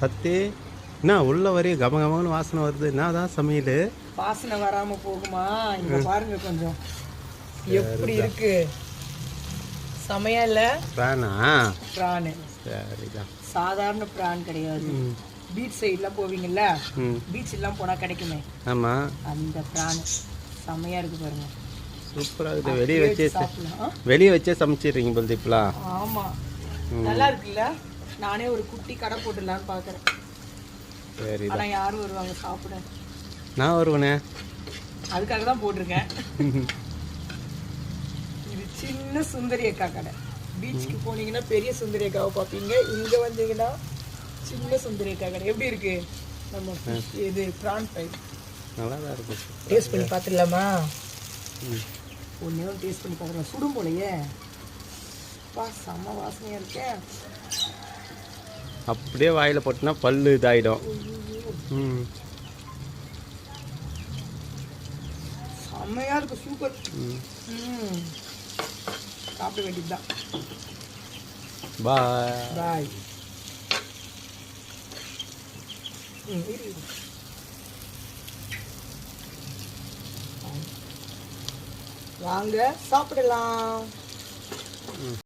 சத்தி என்ன உள்ள வரையும் கம கமன்னு வாசனை வருது. என்னதான் சமையல்? வாசனை வராம போகுமா? இங்க பாருங்க கொஞ்சம். எப்படி இருக்கு? செமையா இல்ல வேணா பிரான். சரிதான் சாதாரண பிரான் கிடையாது. பீச் சைட்லாம் போவீங்கல்ல? பீச் எல்லாம் போனா கிடைக்குமே. ஆமாம் அந்த பிரான் செமையா இருக்கு பாருங்க. சூப்பராக இருக்குது வெளியே வச்சே வெளியே வச்சே சமைச்சிடுறீங்க போல் இப்பலாம் ஆமா. நல்லா இருக்குல்ல? நானே ஒரு குட்டி கடை போட்டுடலான்னு பாக்குறேன். சரிதான் ஆனா யாரும் வருவாங்க சாப்பிட. நான் வருவேனே. அதுக்காக தான் போட்டிருக்கேன் இது சின்ன சுந்தரி அக்கா கடை. பீச்சுக்கு போனீங்கன்னா பெரிய சுந்தரி அக்காவை பார்ப்பீங்க. இங்க வந்தீங்கன்னா சின்ன சுந்தரி அக்கா கடை. எப்படி இருக்கு? நம்ம இது ப்ரான் ஃப்ரை நல்லா தான் இருக்கு. டேஸ்ட் பண்ணி பார்த்துடலாமா? ஒன்றே டேஸ்ட் பண்ணி பார்க்குறேன் சுடும் போலையே. பா செம்ம வாசனையா இருக்கேன் அப்படியே வாயில் போட்டுனா பல்லு இதாயிடும். ம். செம்மையா இருக்கு சூப்பர் ம். சாப்பிட வேண்டியதுதான். பாய். பாய். ம். வாங்க சாப்பிடலாம்.